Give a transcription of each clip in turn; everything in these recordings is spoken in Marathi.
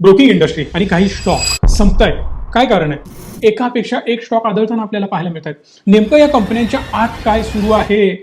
ब्रोकिंग इंडस्ट्री आणि काही स्टॉक संपतायत काय कारण आहे? एकापेक्षा एक स्टॉक आदळताना आपल्याला पाहायला मिळत आहेत नेमकं या कंपन्यांच्या आत काय सुरू आहे?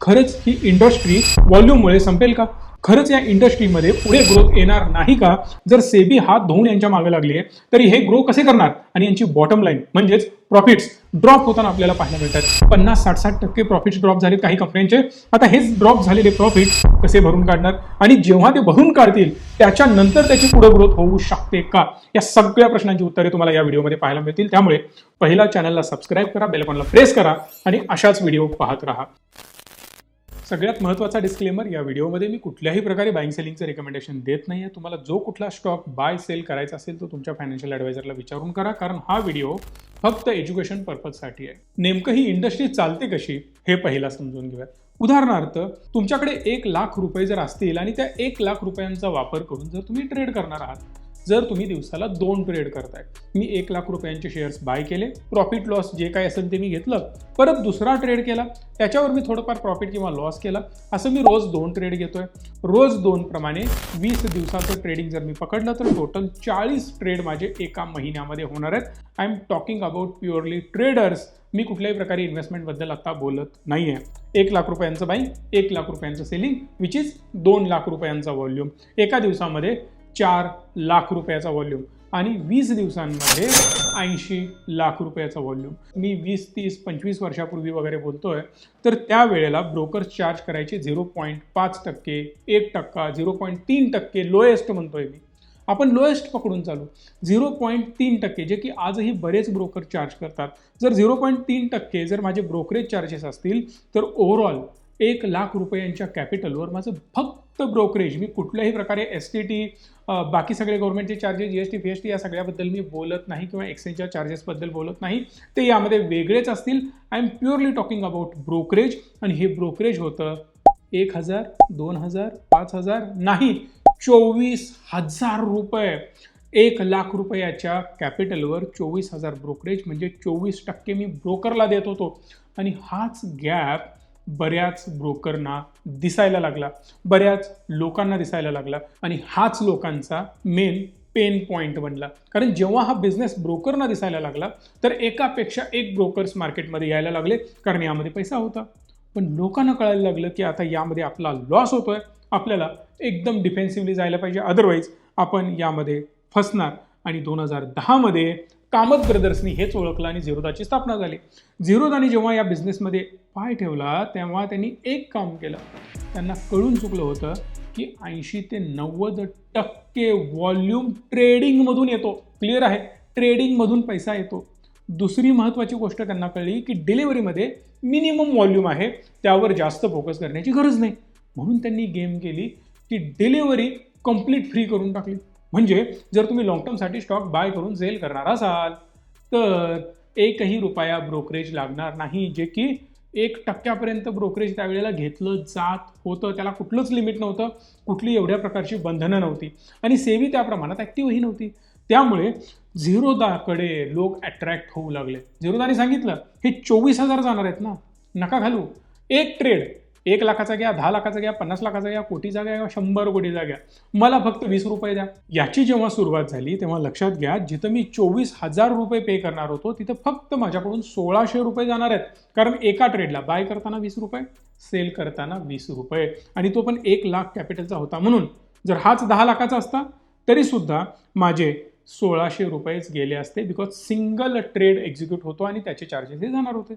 खरंच ही इंडस्ट्री व्हॉल्यूममुळे संपेल का? खरंच या इंडस्ट्रीमध्ये पुढे ग्रोथ येणार नाही का? जर सेबी हात धुवून यांच्या मागे लागली तरी हे ग्रो कसे करणार? आणि यांची बॉटम लाईन म्हणजेच प्रॉफिट्स ड्रॉप होताना आपल्याला पाहायला मिळतात. पन्नास साठ साठ टक्के प्रॉफिट्स ड्रॉप झाले काही कंपन्यांचे. आता हेच ड्रॉप झालेले प्रॉफिट कसे भरून काढणार? आणि जेव्हा ते भरून काढतील त्याच्यानंतर त्याची पुढे ग्रोथ होऊ शकते का? या सगळ्या प्रश्नांची उत्तरे तुम्हाला या व्हिडिओमध्ये पाहायला मिळतील. त्यामुळे पहिला चॅनलला सबस्क्राईब करा बेलकॉनला प्रेस करा आणि अशाच व्हिडिओ पाहत राहा. सगळ्यात महत्त्वाचा डिस्क्लेमर या व्हिडिओमध्ये मी कुठल्याही प्रकारे बाईंग सेलिंगचं रेकमेंडेशन देत नाही आहे तुम्हाला जो कुठला स्टॉक बाय सेल करायचा असेल तो तुमच्या फायनान्शियल ॲडवायझरला विचारून करा कारण हा व्हिडिओ फक्त एज्युकेशन पर्पजसाठी आहे. नेमकं ही इंडस्ट्री चालते कशी हे पहिला समजून घेऊया उदाहरणार्थ तुमच्याकडे एक लाख रुपये जर असतील आणि त्या एक लाख रुपयांचा वापर करून जर तुम्ही ट्रेड करणार आहात जर तुम्ही दिवसाला दोन ट्रेड करताय. मी एक लाख रुपयांचे शेअर्स बाय केले. प्रॉफिट लॉस जे काय असेल ते मी घेतलं. परत दुसरा ट्रेड केला. त्याच्यावर मी थोडंफार प्रॉफिट किंवा लॉस केला. असं मी रोज दोन ट्रेड घेतोय. रोज दोन प्रमाणे वीस दिवसाचं ट्रेडिंग जर मी पकडलं तर टोटल चाळीस ट्रेड माझे एका महिन्यामध्ये होणार आहेत. I am talking about purely traders मी कुठल्याही प्रकारे इन्व्हेस्टमेंटबद्दल आता बोलत नाही आहे एक लाख रुपयांचं बाईंग एक लाख रुपयांचं सेलिंग विच इज दोन लाख रुपयांचा व्हॉल्यूम एका दिवसामध्ये चार लाख रुपयाचा व्हॉल्यूम आणि वीस दिवसांमध्ये ऐंशी लाख रुपयाचा व्हॉल्यूम मी वीस तीस पंचवीस वर्षापूर्वी वगैरे बोलतोय तर त्यावेळेला ब्रोकर्स चार्ज करायचे झिरो पॉईंट पाच टक्के एक टक्का झिरो पॉईंट तीन टक्के लोएस्ट म्हणतोय मी. आपण लोएस्ट पकडून चालू. झिरो पॉईंट तीन टक्के जे की आजही बरेच ब्रोकर चार्ज करतात. जर झिरो पॉईंट तीन टक्के जर माझे ब्रोकरेज चार्जेस असतील तर ओव्हरऑल एक लाख रुपयांच्या कॅपिटलवर माझं फक्त ब्रोकरेज मी कुठल्याही प्रकारे एस टी टी बाकी सगळे गव्हर्नमेंटचे charges G S T P S T या सगळ्याबद्दल मी बोलत नाही किंवा एक्सचेंजच्या चार्जेसबद्दल बोलत नाही. ते यामध्ये वेगळेच असतील. I am purely talking about brokerage आणि हे ब्रोकरेज होतं एक हजार दोन हजार पाच हजार नाही चोवीस हजार रुपये. एक लाख रुपयाच्या कॅपिटलवर चोवीस हजार ब्रोकरेज म्हणजे चोवीस टक्के मी ब्रोकरला देत होतो. आणि हाच गॅप बऱ्याच ब्रोकरना दिसायला लागला. बऱ्याच लोकांना दिसायला लागला आणि हाच लोकांचा मेन पेन पॉईंट बनला. कारण जेव्हा हा बिझनेस ब्रोकरना दिसायला लागला तर एकापेक्षा एक ब्रोकर्स मार्केटमध्ये यायला लागले कारण यामध्ये पैसा होता. पण लोकांना कळायला लागलं की आता यामध्ये आपला लॉस होतोय. आपल्याला एकदम डिफेन्सिव्हली जायला पाहिजे. अदरवाईज आपण यामध्ये फसणार. आणि दोन हजार दहामध्ये कामत ब्रदर्सनी हेच ओळखलं आणि झिरोदाची स्थापना झाली. झिरोदाने जेव्हा या बिझनेसमध्ये पाय ठेवला तेव्हा त्यांनी एक काम केलं. त्यांना कळून चुकलं होतं की ऐंशी ते नव्वद टक्के व्हॉल्यूम ट्रेडिंगमधून येतो. क्लिअर आहे? ट्रेडिंगमधून पैसा येतो. दुसरी महत्त्वाची गोष्ट त्यांना कळली की डिलिव्हरीमध्ये मिनिमम व्हॉल्यूम आहे. त्यावर जास्त फोकस करण्याची गरज नाही. म्हणून त्यांनी गेम केली की डिलिव्हरी कंप्लीट फ्री करून टाकली. म्हणजे जर तुम्ही लॉंग टर्मसाठी स्टॉक बाय करून सेल करणार असाल तर एकही रुपया ब्रोकरेज लागणार नाही. जे की एक टक्क्यापर्यंत ब्रोकरेज त्यावेळेला घेतलं जात होतं. त्याला कुठलंच लिमिट नव्हतं. कुठली एवढ्या प्रकारची बंधनं नव्हती. आणि सेवी त्या प्रमाणात ॲक्टिव्हही नव्हती. त्यामुळे झिरोदाकडे लोक अट्रॅक्ट होऊ लागले. झिरोदाने सांगितलं हे चोवीस हजार जाणार आहेत ना? नका घालू. एक ट्रेड एक लाखाचा घ्या दहा लाखाचा घ्या पन्नास लाखाचा घ्या कोटीचा घ्या किंवा शंभर कोटीचा घ्या मला फक्त वीस रुपये द्या. याची जेव्हा सुरुवात झाली तेव्हा लक्षात घ्या जिथं मी चोवीस हजार रुपये पे करणार होतो तिथं फक्त माझ्याकडून सोळाशे रुपये जाणार आहेत. कारण एका ट्रेडला बाय करताना वीस रुपये सेल करताना वीस रुपये. आणि तो पण एक लाख कॅपिटलचा होता म्हणून. जर हाच दहा लाखाचा असता तरीसुद्धा माझे सोळाशे रुपयेच गेले असते बिकॉज सिंगल ट्रेड एक्झिक्यूट होतो आणि त्याचे चार्जेस हे जाणार होते.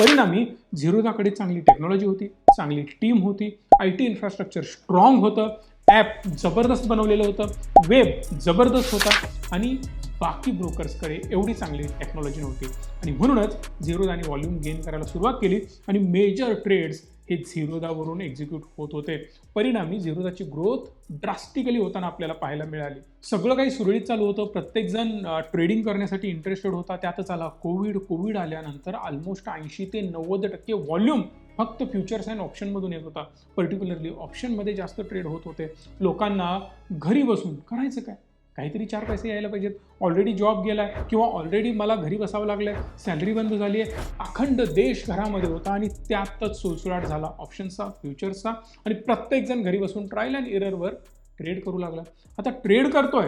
परिणामी झिरोदाकडे चांगली टेक्नॉलॉजी होती. चांगली टीम होती. आय टी इन्फ्रास्ट्रक्चर स्ट्रॉंग होतं. ॲप जबरदस्त बनवलेलं होतं. वेब जबरदस्त होता. आणि बाकी ब्रोकर्सकडे एवढी चांगली टेक्नॉलॉजी नव्हती. आणि म्हणूनच झिरोदाने व्हॉल्यूम गेन करायला सुरुवात केली. आणि मेजर ट्रेड्स हे झिरोदावरून एक्झिक्यूट होत होते. परिणामी झिरोदाची ग्रोथ ड्रास्टिकली होताना आपल्याला पाहायला मिळाली. सगळं काही सुरळीत चालू होतं. प्रत्येकजण ट्रेडिंग करण्यासाठी इंटरेस्टेड होता. त्यातच आला कोविड कोविड आल्यानंतर ऑलमोस्ट ऐंशी ते नव्वद टक्के व्हॉल्यूम फक्त फ्युचर्स अँड ऑप्शनमधून येत होता. पर्टिक्युलरली ऑप्शनमध्ये जास्त ट्रेड होत होते. लोकांना घरी बसून करायचं काय? काहीतरी चार पैसे यायला पाहिजेत. ऑलरेडी जॉब गेला आहे किंवा ऑलरेडी मला घरी बसावं लागलं आहे सॅलरी बंद झाली आहे अखंड देश घरामध्ये होता आणि त्यातच सुळसुळाट झाला. ऑप्शन्सचा फ्युचर्सचा आणि प्रत्येकजण घरी बसून ट्रायल अँड इररवर ट्रेड करू लागला. आता ट्रेड करतोय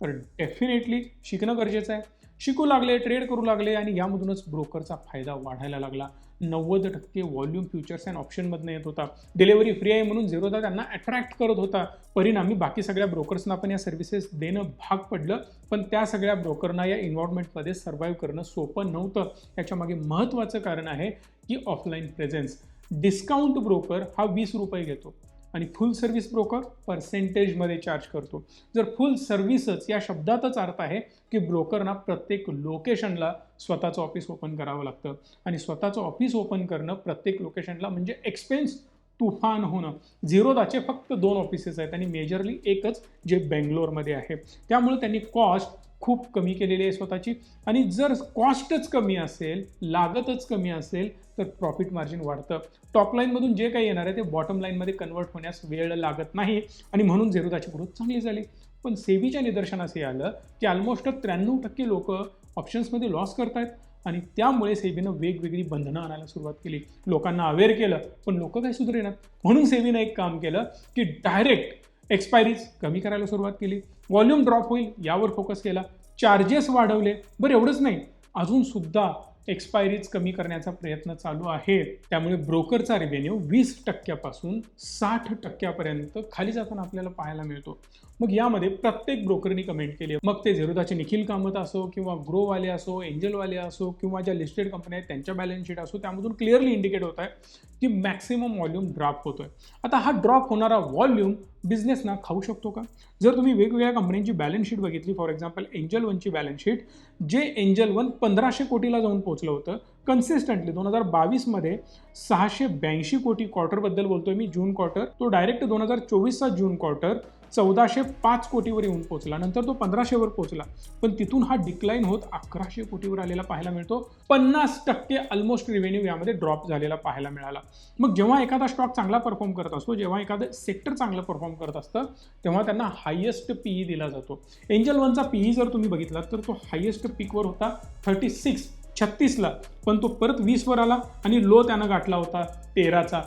तर डेफिनेटली शिकणं गरजेचं आहे. शिकू लागले ट्रेड करू लागले आणि यामधूनच ब्रोकरचा फायदा वाढायला लागला. नव्वद टक्के व्हॉल्यूम फ्युचर्स अँड ऑप्शनमधनं येत होता. डिलेवरी फ्री आहे म्हणून झिरोदा त्यांना अट्रॅक्ट करत होता. परिणामी बाकी सगळ्या ब्रोकर्सना पण या सर्व्हिसेस देणं भाग पडलं. पण त्या सगळ्या ब्रोकरना या इन्व्हॉर्मेंटमध्ये सर्व्हाइव्ह करणं सोपं नव्हतं. याच्यामागे महत्त्वाचं कारण आहे की ऑफलाईन प्रेझेन्स डिस्काउंट ब्रोकर हा वीस रुपये घेतो. आणि फुल सर्व्हिस ब्रोकर पर्सेंटेजमध्ये चार्ज करतो. जर फुल सर्व्हिसच या शब्दातच अर्थ आहे की ब्रोकरना प्रत्येक लोकेशनला स्वतःचं ऑफिस ओपन करावं लागतं. आणि स्वतःचं ऑफिस ओपन करणं प्रत्येक लोकेशनला म्हणजे एक्सपेन्स तुफान होणं. झिरोदाचे फक्त दोन ऑफिसेस आहेत आणि मेजरली एकच जे बेंगलोरमध्ये आहे. त्यामुळे त्यांनी कॉस्ट खूप कमी केलेली आहे स्वतःची. आणि जर कॉस्टच कमी असेल लागतच कमी असेल तर प्रॉफिट मार्जिन वाढतं. टॉप लाईनमधून जे काही येणार आहे ते बॉटम लाईनमध्ये कन्वर्ट होण्यास वेळ लागत नाही. आणि म्हणून झेरोदाची ग्रोथ चांगली झाली. पण सेबीच्या निदर्शनास हे आलं की ऑलमोस्ट त्र्याण्णव टक्के लोक ऑप्शन्समध्ये लॉस करतायत. आणि त्यामुळे सेबीनं वेगवेगळी बंधनं आणायला सुरुवात केली. लोकांना अवेअर केलं पण लोक काय सुधरेनात म्हणून सेबीनं एक काम केलं की डायरेक्ट एक्सपायरीज कमी करायला सुरुवात केली. व्हॉल्यूम ड्रॉप होईल यावर फोकस केला. चार्जेस वाढवले. बरं एवढंच नाही. अजून सुद्धा एक्सपायरीज कमी करण्याचा प्रयत्न चालू आहे. त्यामुळे ब्रोकरचा रेव्हेन्यू वीस टक्क्यापासून साठ टक्क्यापर्यंत खाली जाताना आपल्याला पाहायला मिळतो. मग यामध्ये प्रत्येक ब्रोकरनी कमेंट केली. मग ते झेरोदाचे निखिल कामत असो किंवा ग्रोवाले असो एंजलवाले असो किंवा ज्या लिस्टेड कंपन्या आहेत त्यांच्या बॅलन्स शीट असो त्यामधून क्लिअरली इंडिकेट होत आहे की मॅक्सिमम व्हॉल्यूम ड्रॉप होतोय. आता हा ड्रॉप होणारा व्हॉल्यूम बिझनेसना खाऊ शकतो का? जर तुम्ही वेगवेगळ्या कंपन्यांची बॅलन्स शीट बघितली फॉर एक्झाम्पल एंजल वनची बॅलन्स शीट जे एंजल वन पंधराशे कोटीला जाऊन पोहोचलं होतं कन्सिस्टंटली दोन हजार बावीसमध्ये सहाशे ब्याऐंशी कोटी क्वार्टरबद्दल बोलतोय मी जून क्वार्टर तो डायरेक्ट दोन हजार चोवीसचा जून क्वार्टर चौदाशे पाच कोटीवर येऊन पोहोचला. नंतर तो पंधराशेवर पोहोचला. पण तिथून हा डिक्लाईन होत अकराशे कोटीवर आलेला पाहायला मिळतो. पन्नास टक्के ऑलमोस्ट रिव्हेन्यू यामध्ये ड्रॉप झालेला पाहायला मिळाला. मग जेव्हा एखादा स्टॉक चांगला परफॉर्म करत असतो जेव्हा एखादं सेक्टर चांगलं परफॉर्म करत असतं तेव्हा त्यांना हायेस्ट पीई दिला जातो. एंजल वनचा पीई जर तुम्ही बघितला तर तो हायेस्ट पीकवर होता थर्टी सिक्स छत्तीसला पण तो परत वीसवर आला आणि लो त्यानं गाठला होता तेराचा.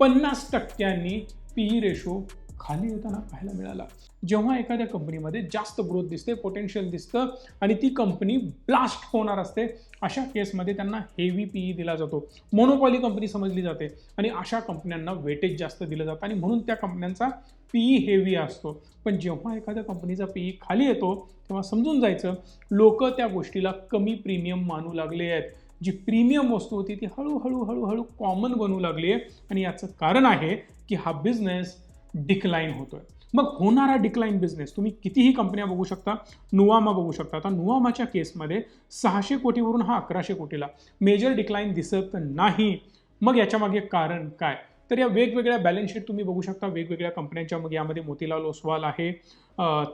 पन्नास टक्क्यांनी पीई रेशो खाली येताना पाहायला मिळाला. जेव्हा एखाद्या कंपनीमध्ये जास्त ग्रोथ दिसते पोटेन्शियल दिसतं आणि ती कंपनी ब्लास्ट होणार असते अशा केसमध्ये त्यांना हेवी पीई दिला जातो. मोनोपॉली कंपनी समजली जाते आणि अशा कंपन्यांना वेटेज जास्त दिलं जातं आणि म्हणून त्या कंपन्यांचा पीई हेवी असतो. पण जेव्हा एखाद्या कंपनीचा पीई खाली येतो तेव्हा समजून जायचं लोक त्या गोष्टीला कमी प्रीमियम मानू लागले आहेत. जी प्रीमियम वस्तू होती ती हळूहळू हळूहळू कॉमन बनू लागली आहे. आणि याचं कारण आहे की हा बिझनेस डिक्लाईन होतोय. मग होणारा डिक्लाईन बिझनेस तुम्ही कितीही कंपन्या बघू शकता नुवामा बघू शकता. आता नुवामाच्या केसमध्ये सहाशे कोटीवरून हा अकराशे कोटीला मेजर डिक्लाईन दिसत नाही. मग याच्यामागे कारण काय? तर या वेगवेगळ्या बॅलन्स शीट तुम्ही बघू शकता. वेगवेगळ्या कंपन्यांच्या मग यामध्ये मोतीलाल ओसवाल आहे.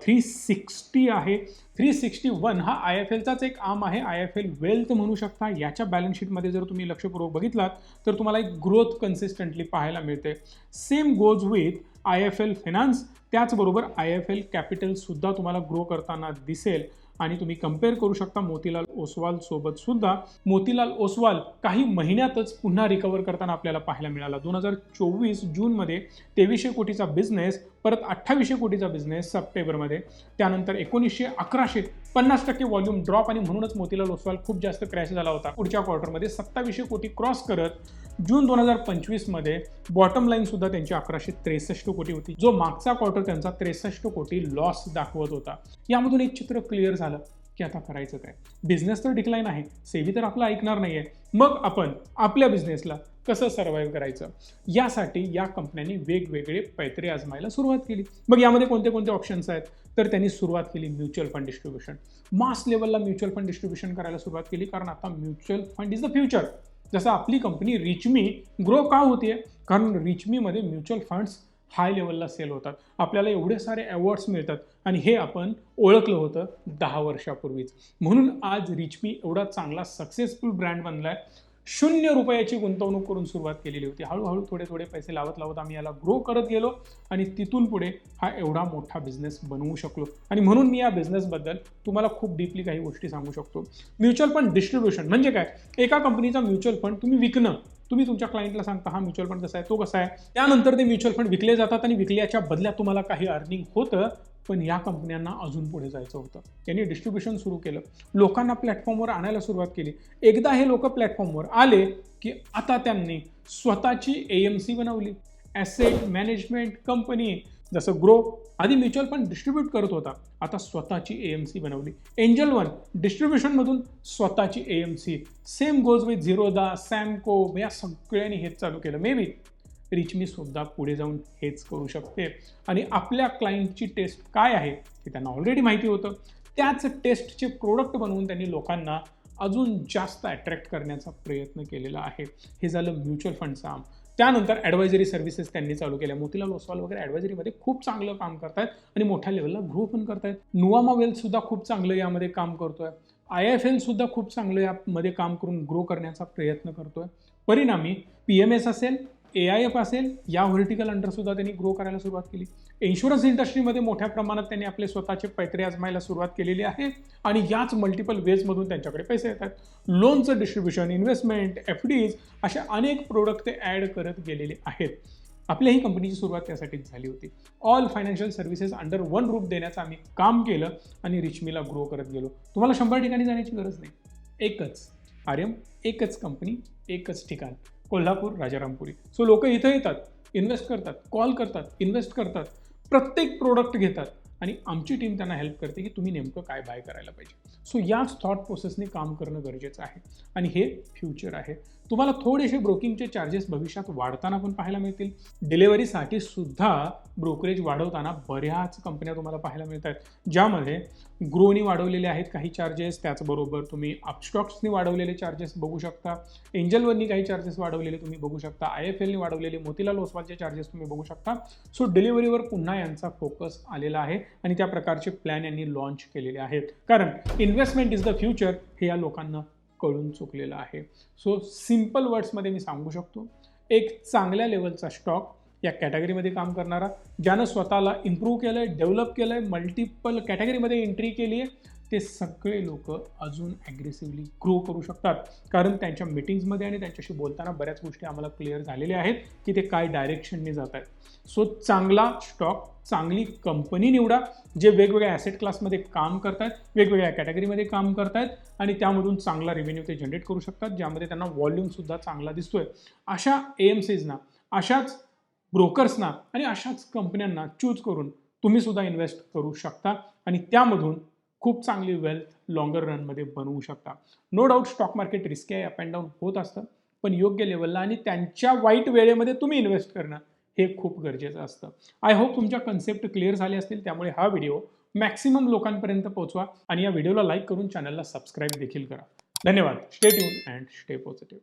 थ्री सिक्स्टी आहे. थ्री सिक्स्टी वन हा आय एफ एलचाच एक आम आहे. आय एफ एल वेल्थ म्हणू शकता. याच्या बॅलन्स शीटमध्ये जर तुम्ही लक्षपूर्वक बघितलात तर तुम्हाला एक ग्रोथ कन्सिस्टंटली पाहायला मिळते. Same goes with I F L finance त्याचबरोबर आय एफ एल कॅपिटलसुद्धा तुम्हाला ग्रो करताना दिसेल. आणि तुम्ही कंपेअर करू शकता मोतीलाल ओसवाल सोबत सुद्धा. मोतीलाल ओसवाल काही महिन्यातच पुन्हा रिकवर करताना आपल्याला पाहायला मिळाला. दोन हजार चोवीस जूनमध्ये तेवीसशे कोटीचा बिझनेस परत अठ्ठावीसशे कोटीचा बिझनेस सप्टेंबरमध्ये. त्यानंतर एकोणीसशे अकराशे पन्नास टक्के व्हॉल्यूम ड्रॉप आणि म्हणूनच मोतीलाल ओसवाल खूप जास्त क्रॅश झाला होता. पुढच्या क्वार्टरमध्ये सत्तावीसशे कोटी क्रॉस करत जून दोन हजार पंचवीसमध्ये बॉटम लाईन सुद्धा त्यांची अकराशे त्रेसष्ट कोटी होती. जो मागचा क्वार्टर त्यांचा त्रेसष्ट कोटी लॉस दाखवत होता. यामधून एक चित्र क्लिअर झालं. की आता करायचं काय? बिझनेस तर डिक्लाईन आहे सेवी तर आपलं ऐकणार नाही आहे मग आपण आपल्या बिझनेसला कसं सर्वाईव्ह करायचं? यासाठी या कंपन्यांनी वेगवेगळे पैत्रे आजमायला सुरुवात केली. मग यामध्ये कोणते कोणते ऑप्शन्स आहेत? तर त्यांनी सुरुवात केली म्युच्युअल फंड डिस्ट्रीब्युशन मास लेवलला म्युच्युअल फंड डिस्ट्रीब्युशन करायला सुरुवात केली कारण आता mutual fund is the future जसं आपली कंपनी रिचमी ग्रो का होते कारण रिचमीमध्ये म्युच्युअल फंड्स हाय लेवलला सेल होतात. आपल्याला एवढे सारे अवॉर्ड्स मिळतात आणि हे आपण ओळखलं होतं दहा वर्षापूर्वीच. म्हणून आज रिचमी एवढा चांगला सक्सेसफुल ब्रँड बनला आहे शून्य रुपयाची गुंतवणूक करून सुरुवात केलेली होती. हळूहळू थोडे थोडे पैसे लावत लावत आम्ही याला ग्रो करत गेलो आणि तिथून पुढे हा एवढा मोठा बिझनेस बनवू शकलो. आणि म्हणून मी या बिझनेसबद्दल तुम्हाला खूप डीपली काही गोष्टी सांगू शकतो. म्युच्युअल फंड डिस्ट्रीब्युशन म्हणजे काय? एका कंपनीचा म्युच्युअल फंड तुम्ही विकणं. तुम्ही तुमच्या क्लायंटला सांगता हा म्युच्युअल फंड कसा आहे तो कसा आहे? त्यानंतर ते म्युच्युअल फंड विकले जातात आणि विकल्याच्या बदल्यात तुम्हाला काही अर्निंग होतं पण या कंपन्यांना अजून पुढे जायचं होतं. त्यांनी डिस्ट्रीब्युशन सुरू केलं. लोकांना प्लॅटफॉर्मवर आणायला सुरुवात केली. एकदा हे लोक प्लॅटफॉर्मवर आले की आता त्यांनी स्वतःची ए एम सी बनवली. ॲसेट मॅनेजमेंट कंपनी जसं ग्रो आधी म्युच्युअल फंड डिस्ट्रीब्यूट करत होता आता स्वतःची ए एम सी बनवली. एंजल वन डिस्ट्रीब्युशनमधून स्वतःची A M C same goes with Zerodha Samco या सगळ्यांनी हेच चालू केलं. मे बी रिचमी सुद्धा पुढे जाऊन हेच करू शकते. आणि आपल्या क्लायंटची टेस्ट काय आहे हे त्यांना ऑलरेडी माहिती होतं. त्याच टेस्टचे प्रोडक्ट बनवून त्यांनी लोकांना अजून जास्त अट्रॅक्ट करण्याचा प्रयत्न केलेला आहे. हे झालं म्युच्युअल फंडचं आम. त्यानंतर ॲडवायझरी सर्व्हिसेस त्यांनी चालू केल्या. मोतीलाल ओसवाल वगैरे ॲडवायझरीमध्ये खूप चांगलं काम करतायत आणि मोठ्या लेवलला ग्रो पण करतायत. नुवामा वेल्थसुद्धा खूप चांगलं यामध्ये काम करतोय. आय एफ एलसुद्धा खूप चांगलं यामध्ये काम करून ग्रो करण्याचा प्रयत्न करतोय. परिणामी पी एम एस असेल ए आय एफ असेल या व्हर्टिकल अंडरसुद्धा त्यांनी ग्रो करायला सुरुवात केली. इन्शुरन्स इंडस्ट्रीमध्ये मोठ्या प्रमाणात त्यांनी आपले स्वतःचे पैतरे आजमायला सुरुवात केलेली आहे आणि याच मल्टिपल वेजमधून त्यांच्याकडे पैसे येतात. लोनचं डिस्ट्रीब्युशन इन्व्हेस्टमेंट एफ डीज अशा अनेक प्रोडक्ट ते ॲड करत गेलेले आहेत. आपल्याही कंपनीची सुरुवात त्यासाठीच झाली होती. All financial services under one रूप देण्याचं आम्ही काम केलं आणि रिचमीला ग्रो करत गेलो. तुम्हाला शंभर ठिकाणी जाण्याची गरज नाही. एकच. आर्यम एकच कंपनी एकच ठिकाण. कोल्हापूर राजारामपुरी. सो लोक इथं येतात इन्व्हेस्ट करतात कॉल करतात इन्व्हेस्ट करतात. प्रत्येक प्रोडक्ट घेतात. आणि आमची टीम त्यांना हेल्प करते की तुम्ही नेमकं काय बाय करायला पाहिजे. सो याच थॉट प्रोसेसने काम करणं गरजेचं आहे. आणि हे फ्युचर आहे. तुम्हाला थोडेसे ब्रोकिंगचे चार्जेस भविष्यात वाढताना पण पाहायला मिळतील. डिलेवरीसाठी सुद्धा ब्रोकरेज वाढवताना बऱ्याच कंपन्या तुम्हाला पाहायला मिळत आहेत ज्यामध्ये ग्रोनी वाढवलेले आहेत काही चार्जेस त्याचबरोबर तुम्ही अपस्टॉक्सनी वाढवलेले चार्जेस बघू शकता. एंजलवरनी काही चार्जेस वाढवलेले तुम्ही बघू शकता. आय एफ एलनी वाढवलेले मोतीलाल ओसवालचे चार्जेस तुम्ही बघू शकता. सो डिलिव्हरीवर पुन्हा यांचा फोकस आलेला आहे. आणि त्या प्रकारचे प्लॅन यांनी लॉन्च केलेले आहेत. कारण इन्व्हेस्टमेंट इज द फ्युचर हे या लोकांना कळून चुकलेलं आहे. सो सिंपल वर्ड्समध्ये मी सांगू शकतो. एक चांगल्या लेवलचा स्टॉक या कॅटेगरीमध्ये काम करणारा ज्यानं स्वतःला इम्प्रूव्ह केलं आहे डेव्हलप केलं आहे मल्टिपल कॅटेगरीमध्ये एंट्री केली आहे ते सगळे लोक अजून ॲग्रेसिव्हली ग्रो करू शकतात. कारण त्यांच्या मिटिंग्समध्ये आणि त्यांच्याशी बोलताना बऱ्याच गोष्टी आम्हाला क्लिअर झालेल्या आहेत की ते काय डायरेक्शनने जात आहेत. सो चांगला स्टॉक चांगली कंपनी निवडा जे वेगवेगळ्या ॲसेट क्लासमध्ये काम करतात वेगवेगळ्या कॅटेगरीमध्ये काम करतायत आणि त्यामधून चांगला रेव्हेन्यू ते जनरेट करू शकतात ज्यामध्ये त्यांना व्हॉल्यूमसुद्धा चांगला दिसतोय. अशा ए एम सीजना अशाच ब्रोकर्सना आणि अशाच कंपन्यांना चूज करून तुम्ही सुद्धा इन्व्हेस्ट करू शकता आणि त्यामधून खूप चांगली वेल्थ लॉंगर रनमध्ये बनवू शकता. No doubt stock market risk आहे अप अँड डाऊन होत असतं पण योग्य लेवलला आणि त्यांच्या वाईट वेळेमध्ये तुम्ही इन्व्हेस्ट करणं हे खूप गरजेचं असतं. आय होप तुमच्या कन्सेप्ट क्लिअर झाले असतील त्यामुळे हा व्हिडिओ मॅक्सिमम लोकांपर्यंत पोहोचवा आणि या व्हिडिओला लाईक करून चॅनलला सबस्क्राईब देखील करा. धन्यवाद. Stay tune and stay positive